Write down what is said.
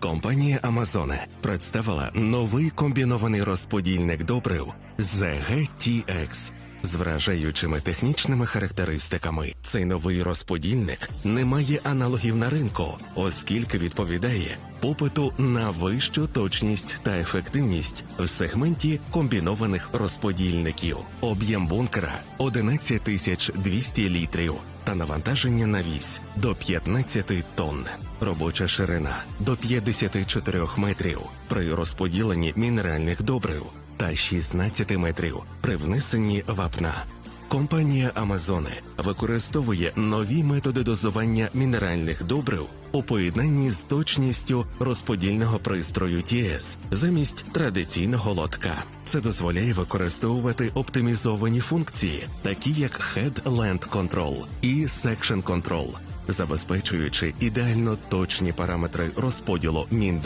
Компанія Амазоне представила новий комбінований розподільник добрив ZGTX з вражаючими технічними характеристиками. Цей новий розподільник не має аналогів на ринку, оскільки відповідає попиту на вищу точність та ефективність в сегменті комбінованих розподільників. Об'єм бункера 11 тисяч 200 літрів та навантаження на вісь до 15 тонн. Робоча ширина до 54 метрів при розподіленні мінеральних добрив та 16 метрів при внесенні вапна. Компанія Амазоне використовує нові методи дозування мінеральних добрив у поєднанні з точністю розподільного пристрою ТІС замість традиційного лотка. Це дозволяє використовувати оптимізовані функції, такі як Head Land Control і Section Control, забезпечуючи ідеально точні параметри розподілу мін